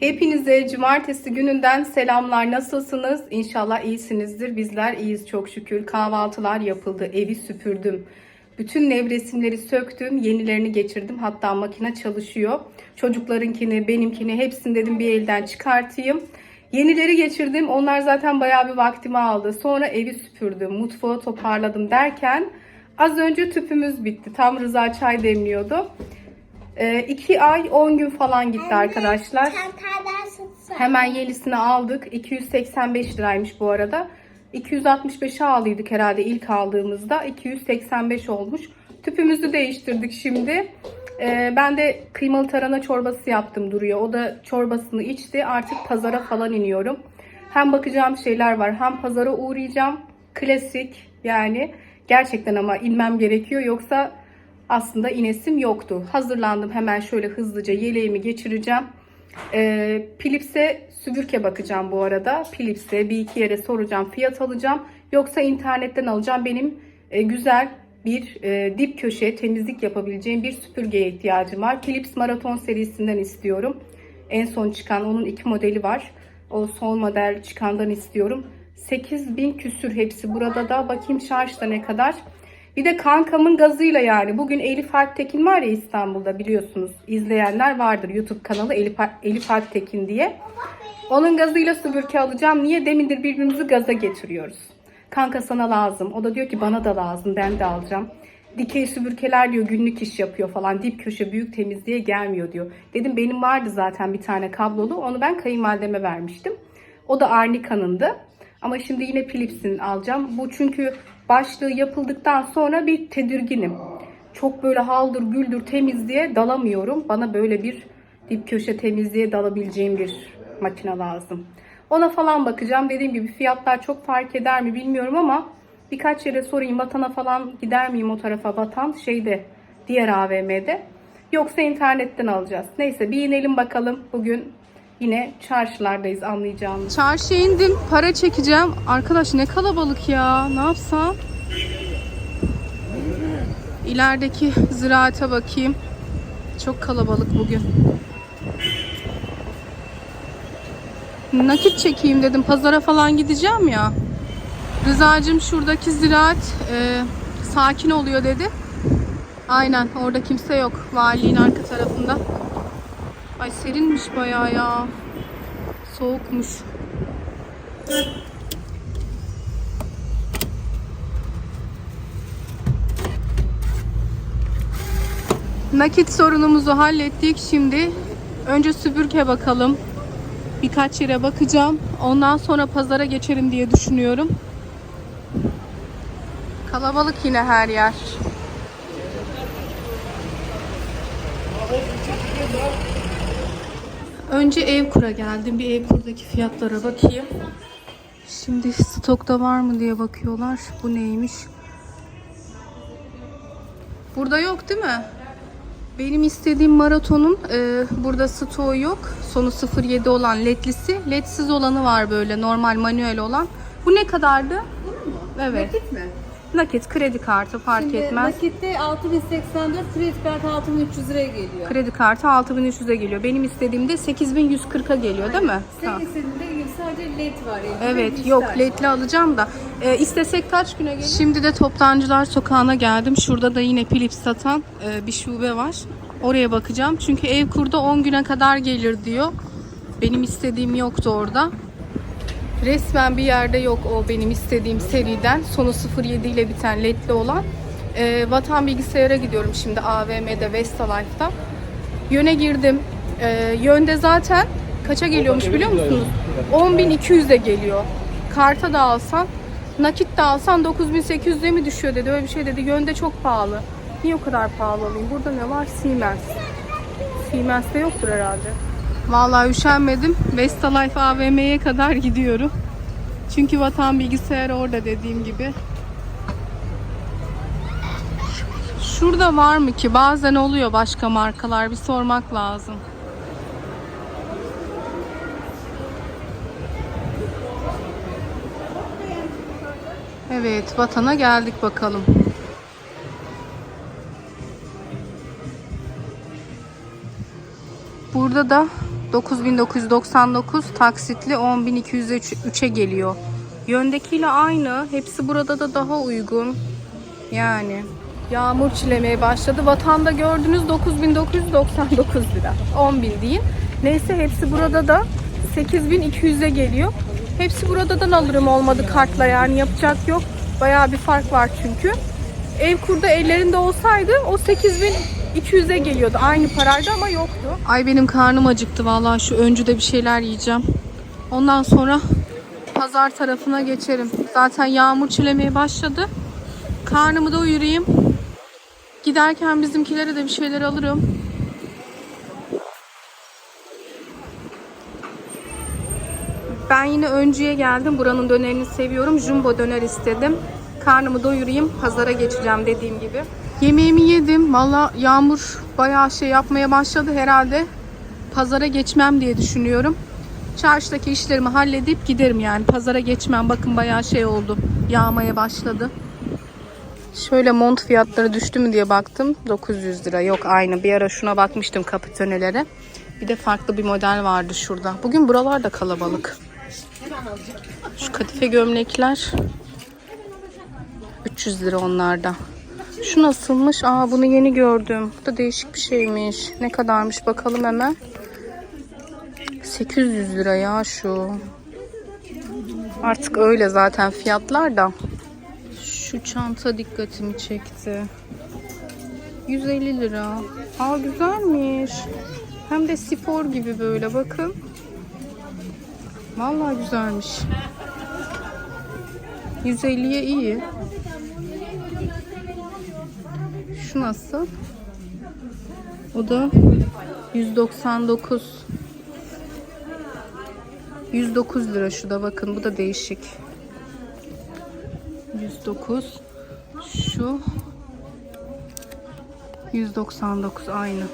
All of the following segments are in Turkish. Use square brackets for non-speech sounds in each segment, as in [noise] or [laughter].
Hepinize cumartesi gününden selamlar. Nasılsınız? İnşallah iyisinizdir. Bizler iyiyiz çok şükür. Kahvaltılar yapıldı. Evi süpürdüm. Bütün nevresimleri söktüm. Yenilerini geçirdim. Hatta makine çalışıyor. Çocuklarınkini, benimkini hepsini dedim bir elden çıkartayım. Yenileri geçirdim. Onlar zaten bayağı bir vaktimi aldı. Sonra evi süpürdüm. Mutfağı toparladım derken az önce tüpümüz bitti. Tam Rıza çay demliyordu. 2 ay 10 gün falan gitti arkadaşlar. Hemen yenisini aldık. 285 liraymış bu arada. 265'e aldıydık herhalde ilk aldığımızda. 285 olmuş. Tüpümüzü değiştirdik şimdi. Ee, ben de kıymalı tarhana çorbası yaptım duruyor. O da çorbasını içti. Artık pazara falan iniyorum. Hem bakacağım şeyler var hem pazara uğrayacağım. Klasik yani. Gerçekten ama inmem gerekiyor. Yoksa aslında inesim yoktu. Hazırlandım hemen şöyle hızlıca yeleğimi geçireceğim. Ee, Philips'e süpürge bakacağım bu arada. Philips'e bir iki yere soracağım, fiyat alacağım. Yoksa internetten alacağım. Benim e, güzel bir e, dip köşe temizlik yapabileceğim bir süpürgeye ihtiyacım var. Philips Marathon serisinden istiyorum. En son çıkan onun iki modeli var. O son model çıkandan istiyorum. 8000 küsür hepsi burada da. Bakayım şarjda ne kadar. Bir de kankamın gazıyla yani. Bugün Elif Alptekin var ya İstanbul'da biliyorsunuz. İzleyenler vardır YouTube kanalı Elif, Elif Alptekin diye. Onun gazıyla süpürge alacağım. Niye? Demindir birbirimizi gaza getiriyoruz. Kanka sana lazım. O da diyor ki bana da lazım. Ben de alacağım. Dikey süpürgeler diyor günlük iş yapıyor falan. Dip köşe büyük temizliğe gelmiyor diyor. Dedim benim vardı zaten bir tane kablolu. Onu ben kayınvalideme vermiştim. O da Arnica'nındı. Ama şimdi yine Philips'in alacağım. Bu çünkü başlığı yapıldıktan sonra bir tedirginim. Çok böyle haldır güldür temizliğe dalamıyorum. Bana böyle bir dip köşe temizliğe dalabileceğim bir makine lazım. Ona falan bakacağım. Dediğim gibi fiyatlar çok fark eder mi bilmiyorum ama birkaç yere sorayım. Vatana falan gider miyim o tarafa vatan? Şeyde diğer AVM'de. Yoksa internetten alacağız. Neyse bir inelim bakalım. Bugün yine çarşılardayız anlayacağınız. Çarşıya indim. Para çekeceğim. Arkadaş ne kalabalık ya. Ne yapsam? İlerideki ziraate bakayım. Çok kalabalık bugün. Nakit çekeyim dedim. Pazara falan gideceğim ya. Rızacığım şuradaki ziraat e, sakin oluyor dedi. Aynen orada kimse yok. Valiliğin arka tarafında. Ay serinmiş bayağı ya. Soğukmuş. Nakit sorunumuzu hallettik. Şimdi önce süpürge bakalım. Birkaç yere bakacağım. Ondan sonra pazara geçerim diye düşünüyorum. Kalabalık yine her yer. Önce ev kura geldim. Bir ev kurdaki fiyatlara bakayım. Şimdi stokta var mı diye bakıyorlar. Bu neymiş? Burada yok değil mi? Benim istediğim maratonun e, burada stoğu yok. Sonu 07 olan ledlisi. Ledsiz olanı var böyle normal manuel olan. Bu ne kadardı? Evet. Nakit mi? Nakit, kredi kartı fark Şimdi etmez. Nakitte 6084, kredi kartı 6300 liraya geliyor. Kredi kartı 6300'e geliyor. Benim istediğimde 8140'a geliyor değil mi? Senin Tamam. istediğinde sadece led var. elinde, Evet dijital. yok ledli alacağım da. E, istesek kaç güne gelir? Şimdi de Toptancılar Sokağı'na geldim. Şurada da yine Philips satan e, bir şube var. Oraya bakacağım. Çünkü ev kurda 10 güne kadar gelir diyor. Benim istediğim yoktu orada. Resmen bir yerde yok o benim istediğim seriden. Sonu 07 ile biten ledli olan. E, Vatan Bilgisayar'a gidiyorum şimdi AVM'de Vestalife'da. Yöne girdim. E, yönde zaten kaça geliyormuş biliyor musunuz? 10.200'e geliyor. Karta da alsan, nakit de alsan 9.800'e mi düşüyor dedi. Öyle bir şey dedi. Yönde çok pahalı. Niye o kadar pahalı alayım? Burada ne var? Siemens. Siemens'te yoktur herhalde. Vallahi üşenmedim. Vestalife AVM'ye kadar gidiyorum. Çünkü vatan bilgisayarı orada dediğim gibi. Şurada var mı ki? Bazen oluyor başka markalar. Bir sormak lazım. Evet, vatana geldik bakalım. Burada da 9999 taksitli 10203'e geliyor. Yöndekiyle aynı. Hepsi burada da daha uygun. Yani yağmur çilemeye başladı. Vatanda gördünüz 9999 lira. 10.000 deyin. Neyse hepsi burada da 8200'e geliyor. Hepsi buradan alırım olmadı kartla yani yapacak yok. Bayağı bir fark var çünkü. Ev kurda ellerinde olsaydı o 8200'e geliyordu. Aynı paraydı ama yoktu. Ay benim karnım acıktı vallahi şu öncüde bir şeyler yiyeceğim. Ondan sonra pazar tarafına geçerim. Zaten yağmur çilemeye başladı. Karnımı doyurayım. Giderken bizimkilere de bir şeyler alırım. Ben yine öncüye geldim. Buranın dönerini seviyorum. Jumbo döner istedim. Karnımı doyurayım. Pazara geçeceğim dediğim gibi. Yemeğimi yedim. Valla yağmur bayağı şey yapmaya başladı herhalde. Pazara geçmem diye düşünüyorum. Çarşıdaki işlerimi halledip giderim yani. Pazara geçmem. Bakın bayağı şey oldu. Yağmaya başladı. Şöyle mont fiyatları düştü mü diye baktım. 900 lira. Yok aynı. Bir ara şuna bakmıştım kapitönelere. Bir de farklı bir model vardı şurada. Bugün buralar da kalabalık. Şu kadife gömlekler 300 lira onlarda. Şu nasılmış? Aa bunu yeni gördüm. Bu da değişik bir şeymiş. Ne kadarmış bakalım hemen. 800 lira ya şu. Artık öyle zaten fiyatlar da. Şu çanta dikkatimi çekti. 150 lira. Aa güzelmiş. Hem de spor gibi böyle bakın. Vallahi güzelmiş. 150'ye iyi. Nasıl? O da 199. 109 lira şu da bakın bu da değişik. 109. Şu 199 aynı.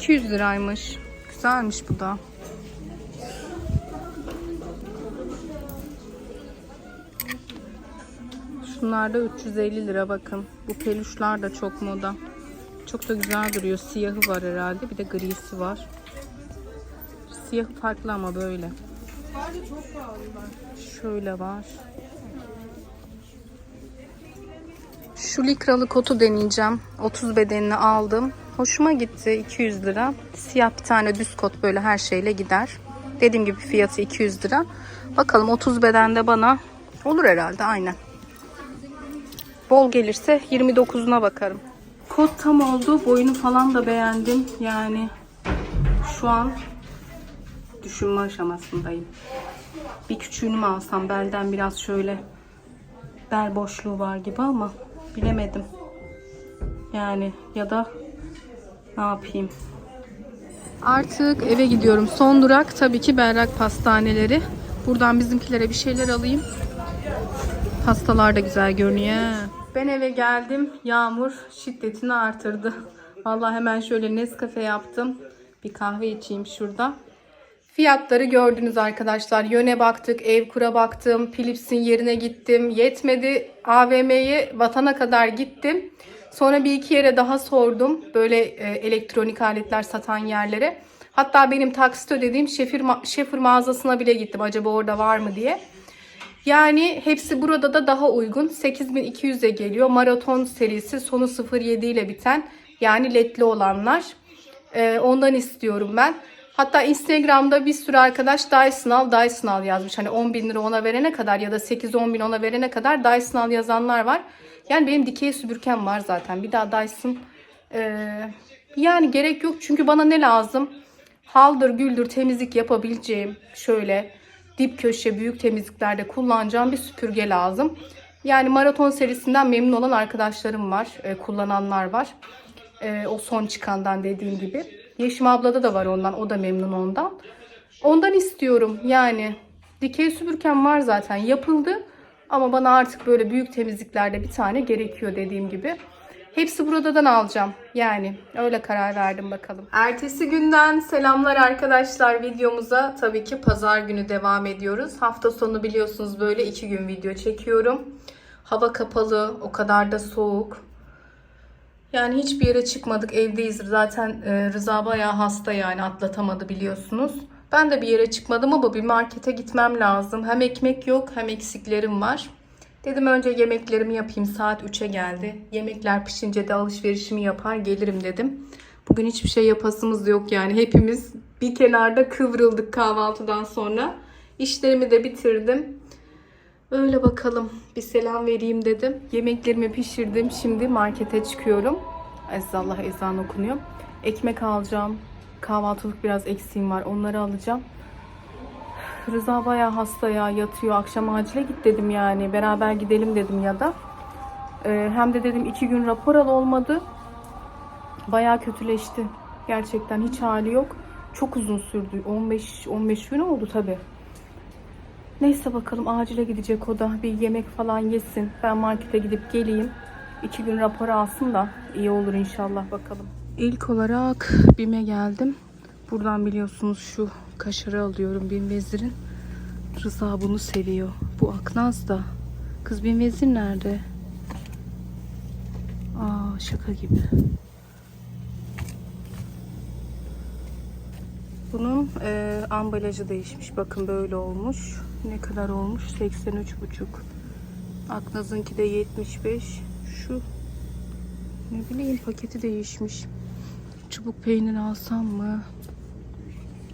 ...200 liraymış. Güzelmiş bu da. Şunlar da 350 lira bakın. Bu peluşlar da çok moda. Çok da güzel duruyor. Siyahı var herhalde. Bir de grisi var. Siyahı farklı ama böyle. Şöyle var. Şu likralı kotu deneyeceğim. 30 bedenini aldım. Hoşuma gitti. 200 lira. Siyah bir tane düz kot böyle her şeyle gider. Dediğim gibi fiyatı 200 lira. Bakalım 30 bedende bana olur herhalde aynen. Bol gelirse 29'una bakarım. Kot tam oldu. Boyunu falan da beğendim. Yani şu an düşünme aşamasındayım. Bir küçüğünü mü alsam belden biraz şöyle bel boşluğu var gibi ama bilemedim. Yani ya da ne yapayım? Artık eve gidiyorum. Son durak tabii ki Berrak Pastaneleri. Buradan bizimkilere bir şeyler alayım. Pastalar da güzel görünüyor. Ben eve geldim. Yağmur şiddetini artırdı. Vallahi hemen şöyle Nescafe yaptım. Bir kahve içeyim şurada. Fiyatları gördünüz arkadaşlar. Yöne baktık, ev kura baktım, Philips'in yerine gittim. Yetmedi. AVM'ye vatana kadar gittim. Sonra bir iki yere daha sordum. Böyle e, elektronik aletler satan yerlere. Hatta benim taksit ödediğim Şefir, ma- Şefir mağazasına bile gittim. Acaba orada var mı diye. Yani hepsi burada da daha uygun. 8200'e geliyor. Maraton serisi sonu 07 ile biten. Yani ledli olanlar. Ee, ondan istiyorum ben. Hatta Instagram'da bir sürü arkadaş Dyson al, Dyson al yazmış. Hani 10 bin lira ona verene kadar ya da 8-10 bin ona verene kadar Dyson al yazanlar var. Yani benim dikey süpürgem var zaten. Bir daha Dyson ee, yani gerek yok. Çünkü bana ne lazım? Haldır güldür temizlik yapabileceğim şöyle dip köşe büyük temizliklerde kullanacağım bir süpürge lazım. Yani maraton serisinden memnun olan arkadaşlarım var. e, kullananlar var. E, o son çıkandan dediğim gibi. Yeşim ablada da var ondan. O da memnun ondan. Ondan istiyorum yani. Dikey süpürgem var zaten yapıldı. Ama bana artık böyle büyük temizliklerde bir tane gerekiyor dediğim gibi. Hepsi buradan alacağım. Yani öyle karar verdim bakalım. Ertesi günden selamlar arkadaşlar videomuza. Tabii ki pazar günü devam ediyoruz. Hafta sonu biliyorsunuz böyle iki gün video çekiyorum. Hava kapalı, o kadar da soğuk. Yani hiçbir yere çıkmadık, evdeyiz. Zaten e, Rıza bayağı hasta yani atlatamadı biliyorsunuz. Ben de bir yere çıkmadım ama bir markete gitmem lazım. Hem ekmek yok hem eksiklerim var. Dedim önce yemeklerimi yapayım. Saat 3'e geldi. Yemekler pişince de alışverişimi yapar gelirim dedim. Bugün hiçbir şey yapasımız yok yani. Hepimiz bir kenarda kıvrıldık kahvaltıdan sonra. İşlerimi de bitirdim. Öyle bakalım. Bir selam vereyim dedim. Yemeklerimi pişirdim. Şimdi markete çıkıyorum. Ezallah ezan okunuyor. Ekmek alacağım. Kahvaltılık biraz eksiğim var. Onları alacağım. Rıza bayağı hasta ya. Yatıyor. Akşam acile git dedim yani. Beraber gidelim dedim ya da. Ee, hem de dedim iki gün rapor al olmadı. Bayağı kötüleşti. Gerçekten hiç hali yok. Çok uzun sürdü. 15 15 gün oldu tabii. Neyse bakalım acile gidecek o da. Bir yemek falan yesin. Ben markete gidip geleyim. İki gün rapor alsın da iyi olur inşallah bakalım. İlk olarak BİM'e geldim. Buradan biliyorsunuz şu kaşarı alıyorum Bin Vezir'in. Rıza bunu seviyor. Bu Aknaz da. Kız Bin Vezir nerede? Aa şaka gibi. Bunun e, ambalajı değişmiş. Bakın böyle olmuş. Ne kadar olmuş? 83,5. Aknaz'ınki de 75. Şu ne bileyim paketi değişmiş. Çubuk peynir alsam mı?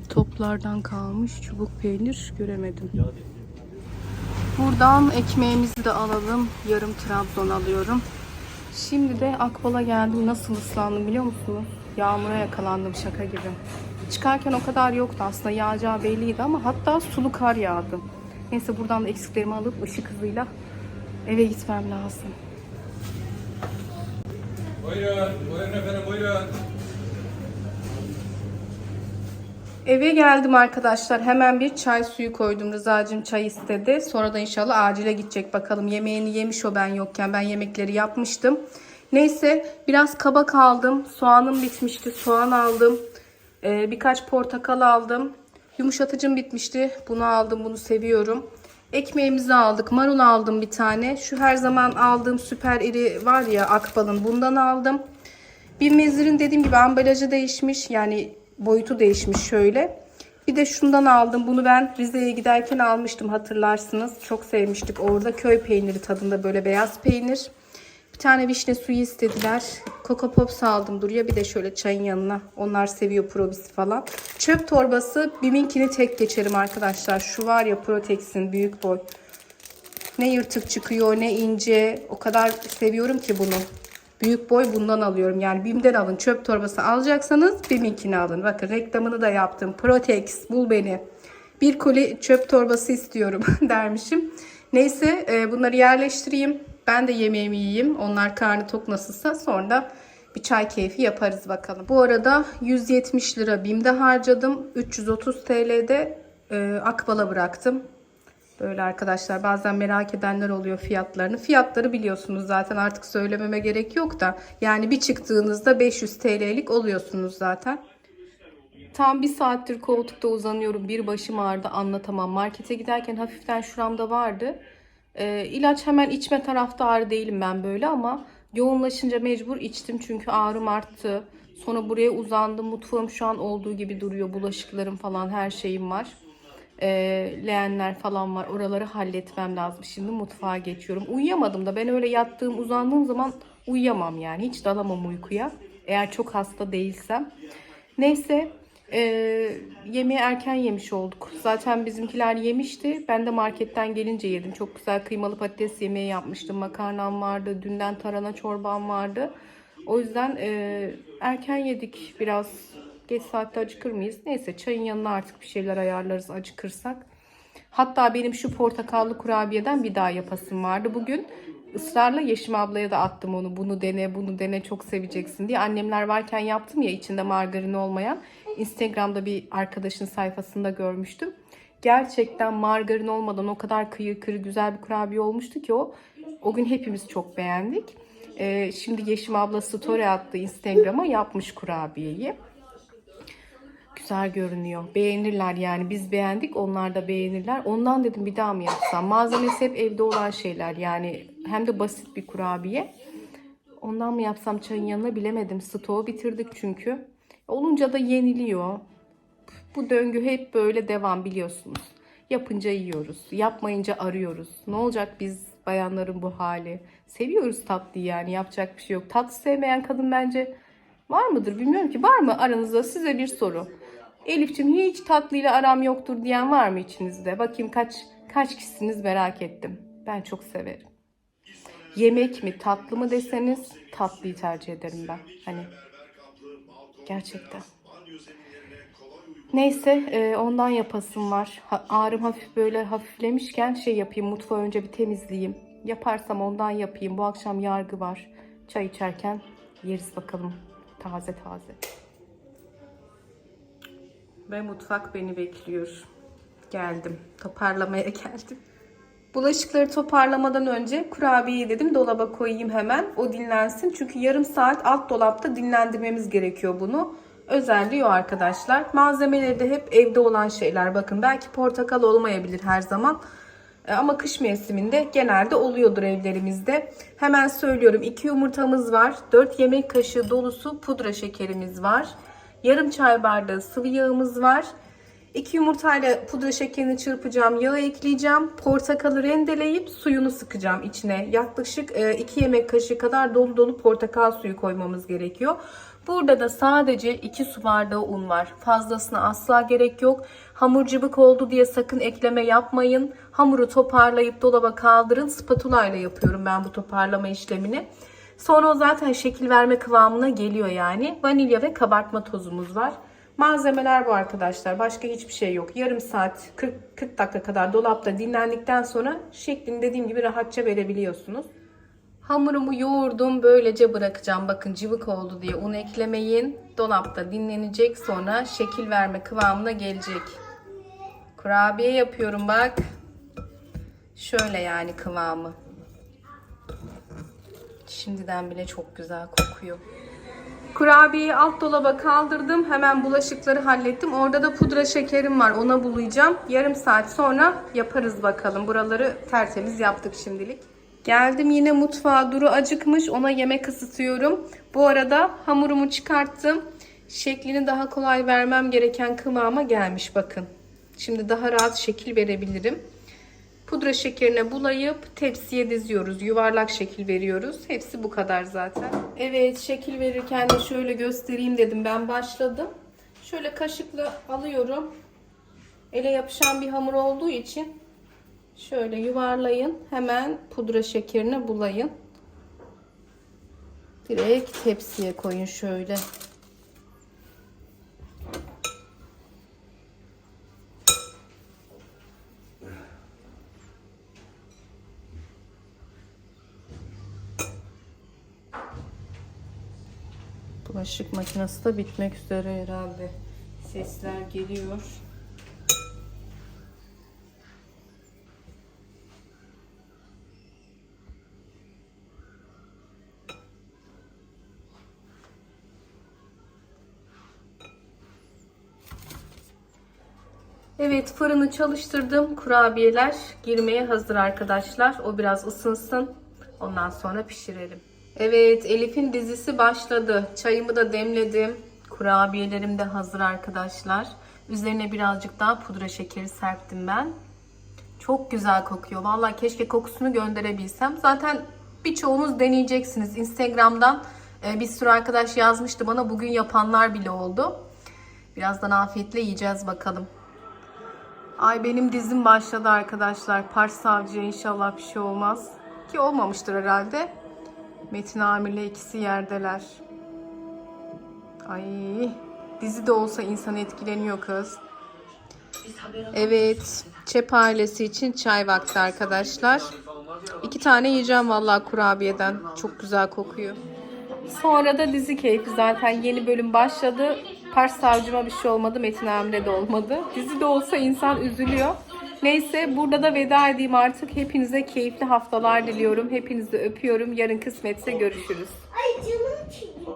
Toplardan kalmış çubuk peynir göremedim. Buradan ekmeğimizi de alalım. Yarım Trabzon alıyorum. Şimdi de Akbal'a geldim. Nasıl ıslandım biliyor musunuz? Yağmura yakalandım şaka gibi. Çıkarken o kadar yoktu aslında yağacağı belliydi ama hatta sulu kar yağdı. Neyse buradan da eksiklerimi alıp ışık hızıyla eve gitmem lazım. Buyurun, buyurun efendim, buyurun. Eve geldim arkadaşlar. Hemen bir çay suyu koydum. Rıza'cığım çay istedi. Sonra da inşallah acile gidecek bakalım. Yemeğini yemiş o ben yokken. Ben yemekleri yapmıştım. Neyse biraz kabak aldım. Soğanım bitmişti. Soğan aldım. Ee, birkaç portakal aldım. Yumuşatıcım bitmişti. Bunu aldım. Bunu seviyorum. Ekmeğimizi aldık. Marul aldım bir tane. Şu her zaman aldığım süper iri var ya Akbal'ın. Bundan aldım. Bir mezirin dediğim gibi ambalajı değişmiş. Yani boyutu değişmiş şöyle. Bir de şundan aldım. Bunu ben Rize'ye giderken almıştım hatırlarsınız. Çok sevmiştik orada. Köy peyniri tadında böyle beyaz peynir. Bir tane vişne suyu istediler. Coco Pops aldım Duru'ya. Bir de şöyle çayın yanına. Onlar seviyor probisi falan. Çöp torbası. Biminkini tek geçerim arkadaşlar. Şu var ya Protex'in büyük boy. Ne yırtık çıkıyor ne ince. O kadar seviyorum ki bunu. Büyük boy bundan alıyorum. Yani BİM'den alın. Çöp torbası alacaksanız BİM'inkini alın. Bakın reklamını da yaptım. Protex bul beni. Bir koli çöp torbası istiyorum [laughs] dermişim. Neyse e, bunları yerleştireyim. Ben de yemeğimi yiyeyim. Onlar karnı tok nasılsa sonra da bir çay keyfi yaparız bakalım. Bu arada 170 lira BİM'de harcadım. 330 TL'de e, Akbal'a bıraktım. Böyle arkadaşlar bazen merak edenler oluyor fiyatlarını. Fiyatları biliyorsunuz zaten artık söylememe gerek yok da. Yani bir çıktığınızda 500 TL'lik oluyorsunuz zaten. Tam bir saattir koltukta uzanıyorum. Bir başım ağrıdı anlatamam. Markete giderken hafiften şuramda vardı. Ee, ilaç hemen içme tarafta ağrı değilim ben böyle ama yoğunlaşınca mecbur içtim çünkü ağrım arttı. Sonra buraya uzandım. Mutfağım şu an olduğu gibi duruyor. Bulaşıklarım falan her şeyim var e, leğenler falan var. Oraları halletmem lazım. Şimdi mutfağa geçiyorum. Uyuyamadım da ben öyle yattığım uzandığım zaman uyuyamam yani. Hiç dalamam uykuya. Eğer çok hasta değilsem. Neyse e, yemeği erken yemiş olduk. Zaten bizimkiler yemişti. Ben de marketten gelince yedim. Çok güzel kıymalı patates yemeği yapmıştım. Makarnam vardı. Dünden tarhana çorbam vardı. O yüzden e, erken yedik biraz. Geç saatte acıkır mıyız? Neyse çayın yanına artık bir şeyler ayarlarız acıkırsak. Hatta benim şu portakallı kurabiyeden bir daha yapasım vardı. Bugün ısrarla Yeşim ablaya da attım onu. Bunu dene, bunu dene çok seveceksin diye. Annemler varken yaptım ya içinde margarin olmayan. Instagram'da bir arkadaşın sayfasında görmüştüm. Gerçekten margarin olmadan o kadar kıyır kıyır güzel bir kurabiye olmuştu ki o. O gün hepimiz çok beğendik. Ee, şimdi Yeşim abla story attı Instagram'a yapmış kurabiyeyi. Güzel görünüyor. Beğenirler yani. Biz beğendik onlar da beğenirler. Ondan dedim bir daha mı yapsam? Malzemesi hep evde olan şeyler yani. Hem de basit bir kurabiye. Ondan mı yapsam çayın yanına bilemedim. Stoğu bitirdik çünkü. Olunca da yeniliyor. Bu döngü hep böyle devam biliyorsunuz. Yapınca yiyoruz. Yapmayınca arıyoruz. Ne olacak biz bayanların bu hali? Seviyoruz tatlıyı yani yapacak bir şey yok. Tatlı sevmeyen kadın bence var mıdır bilmiyorum ki. Var mı aranızda size bir soru. Elif'ciğim hiç tatlıyla aram yoktur diyen var mı içinizde? Bakayım kaç kaç kişisiniz merak ettim. Ben çok severim. Yemek mi tatlı mı deseniz tatlıyı tercih ederim ben. Hani gerçekten. Neyse e, ondan yapasım var. Ağrım hafif böyle hafiflemişken şey yapayım mutfağı önce bir temizleyeyim. Yaparsam ondan yapayım. Bu akşam yargı var. Çay içerken yeriz bakalım taze taze. Ve mutfak beni bekliyor. Geldim. Toparlamaya [laughs] geldim. Bulaşıkları toparlamadan önce kurabiyeyi dedim dolaba koyayım hemen. O dinlensin. Çünkü yarım saat alt dolapta dinlendirmemiz gerekiyor bunu. Özelliği o arkadaşlar. Malzemeleri de hep evde olan şeyler. Bakın belki portakal olmayabilir her zaman. E, Ama kış mevsiminde genelde oluyordur evlerimizde. Hemen söylüyorum. 2 yumurtamız var. 4 yemek kaşığı dolusu pudra şekerimiz var. Yarım çay bardağı sıvı yağımız var. 2 yumurtayla pudra şekerini çırpacağım. Yağı ekleyeceğim. Portakalı rendeleyip suyunu sıkacağım içine. Yaklaşık 2 yemek kaşığı kadar dolu dolu portakal suyu koymamız gerekiyor. Burada da sadece 2 su bardağı un var. Fazlasına asla gerek yok. Hamur cıvık oldu diye sakın ekleme yapmayın. Hamuru toparlayıp dolaba kaldırın. Spatula ile yapıyorum ben bu toparlama işlemini. Sonra o zaten şekil verme kıvamına geliyor yani. Vanilya ve kabartma tozumuz var. Malzemeler bu arkadaşlar. Başka hiçbir şey yok. Yarım saat 40, 40 dakika kadar dolapta dinlendikten sonra şeklini dediğim gibi rahatça verebiliyorsunuz. Hamurumu yoğurdum. Böylece bırakacağım. Bakın cıvık oldu diye un eklemeyin. Dolapta dinlenecek. Sonra şekil verme kıvamına gelecek. Kurabiye yapıyorum bak. Şöyle yani kıvamı. Şimdiden bile çok güzel kokuyor. Kurabiyeyi alt dolaba kaldırdım. Hemen bulaşıkları hallettim. Orada da pudra şekerim var. Ona bulayacağım. Yarım saat sonra yaparız bakalım. Buraları tertemiz yaptık şimdilik. Geldim yine mutfağa. Duru acıkmış. Ona yemek ısıtıyorum. Bu arada hamurumu çıkarttım. Şeklini daha kolay vermem gereken kıvama gelmiş bakın. Şimdi daha rahat şekil verebilirim. Pudra şekerine bulayıp tepsiye diziyoruz. Yuvarlak şekil veriyoruz. Hepsi bu kadar zaten. Evet şekil verirken de şöyle göstereyim dedim. Ben başladım. Şöyle kaşıkla alıyorum. Ele yapışan bir hamur olduğu için şöyle yuvarlayın. Hemen pudra şekerine bulayın. Direkt tepsiye koyun şöyle. Bulaşık makinesi de bitmek üzere herhalde. Sesler geliyor. Evet fırını çalıştırdım. Kurabiyeler girmeye hazır arkadaşlar. O biraz ısınsın. Ondan sonra pişirelim. Evet Elif'in dizisi başladı. Çayımı da demledim. Kurabiyelerim de hazır arkadaşlar. Üzerine birazcık daha pudra şekeri serptim ben. Çok güzel kokuyor. Vallahi keşke kokusunu gönderebilsem. Zaten birçoğunuz deneyeceksiniz. Instagram'dan e, bir sürü arkadaş yazmıştı bana. Bugün yapanlar bile oldu. Birazdan afiyetle yiyeceğiz bakalım. Ay benim dizim başladı arkadaşlar. Pars savcıya inşallah bir şey olmaz. Ki olmamıştır herhalde. Metin Amir'le ikisi yerdeler. Ay dizi de olsa insan etkileniyor kız. Evet. Çep ailesi için çay vakti arkadaşlar. İki tane yiyeceğim vallahi kurabiyeden. Çok güzel kokuyor. Sonra da dizi keyfi zaten yeni bölüm başladı. Pars savcıma bir şey olmadı. Metin Amir'e de olmadı. Dizi de olsa insan üzülüyor. Neyse burada da veda edeyim artık. Hepinize keyifli haftalar diliyorum. Hepinizi öpüyorum. Yarın kısmetse görüşürüz. Ay canım çekti.